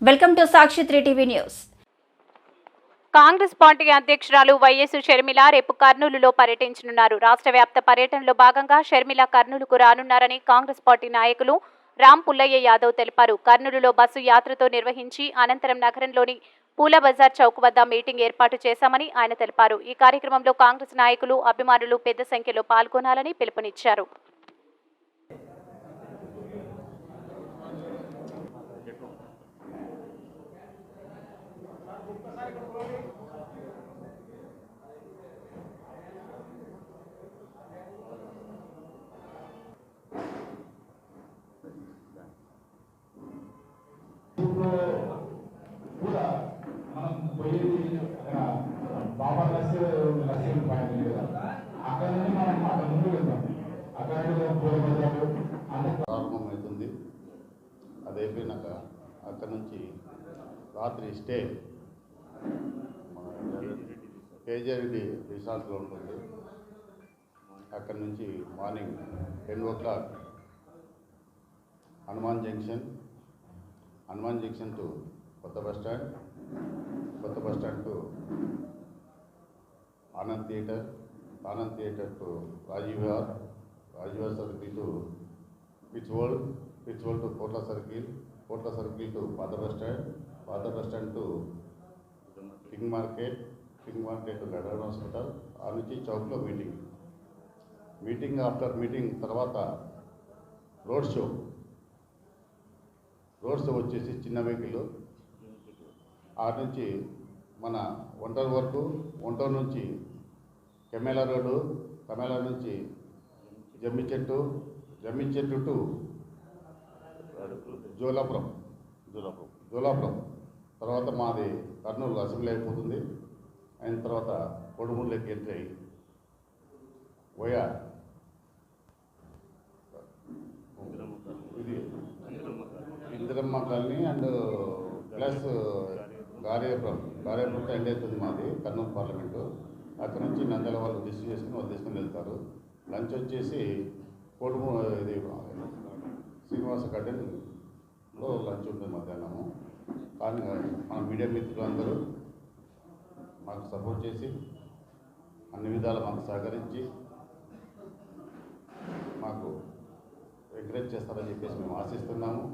Welcome to Sakshi three TV news. Congress party అధ్యక్షురాలు YS Sharmila రేపు కర్నూలులో పర్యటించనున్నారు. రాష్ట్ర వ్యాప్త పర్యటనలో భాగంగా షర్మిల కర్నూలుకు రానున్నారని కాంగ్రెస్ పార్టీ నాయకులు రామ్ పుల్లయ్య యాదవ్ తెలిపారు. కర్నూలులో బస్సు యాత్రతో నిర్వహించి అనంతరం నగరంలోని పూల బజార్ చౌక్ వద్ద మీటింగ్ ఏర్పాటు చేశామని ఆయన తెలిపారు. ఈ కార్యక్రమంలో కాంగ్రెస్ నాయకులు అభిమానులు పెద్ద సంఖ్యలో పాల్గొనాలని పిలుపునిచ్చారు కూడా మనం పోయేది ఆ, బాబా నర్సరీ నర్సరీ పాయింట్ ఉంది కదా అక్కడ నుండి మనం అక్కడ ముందు వెళ్తాం అక్కడ నుండి పూల బజారు అవుతుంది ప్రారంభమవుతుంది. అది అయిపోయినాక అక్కడ నుంచి రాత్రి స్టే మన రిసార్ట్లో ఉంటుంది. అక్కడ నుంచి morning ten o'clock Hanuman junction Hanuman junction to కొత్త బస్ స్టాండ్ కొత్త bus stand to Anand theatre Anand theatre to Rajiv Vihar Rajiv circle to pitch world pitch to Kotla circle Kotla circle to పాత bus stand పాత bus stand to king market king market to గడవన్ hospital ఆ నుంచి చౌక్లో meeting meeting after meeting తర్వాత road show road show వచ్చేసి చిన్న vehicle ఆ నుంచి మన ఒంటరి వరకు ఒంటరి నుంచి కెమెలా రోడ్డు కెమెలా నుంచి జమ్మి చెట్టు జమ్మి చెట్టు టు జోలాపురం. జోలాపురం. జోలాపురం. తర్వాత మాది కర్నూలు అసెంబ్లీ అయిపోతుంది. అయిన తర్వాత కొడుమూరులోకి ఎంట్రీ అయ్యి పోయా ఇది Indiramma colony. And plus Garepuram. Garepuram end అవుతుంది మాది కర్నూలు పార్లమెంటు. అక్కడ నుంచి నందల వాళ్ళు రిసీవ్ చేసుకుని వాళ్ళు తీసుకుని వెళ్తారు. లంచ్ వచ్చేసి కోడుము ఇది శ్రీనివాస గార్డెన్లో లంచ్ ఉంటుంది మధ్యాహ్నము. కానీ మన మీడియా మిత్రులు అందరూ మాకు సపోర్ట్ చేసి అన్ని విధాలు మాకు సహకరించి మాకు ఎంకరేజ్ చేస్తారని చెప్పేసి మేము ఆశిస్తున్నాము.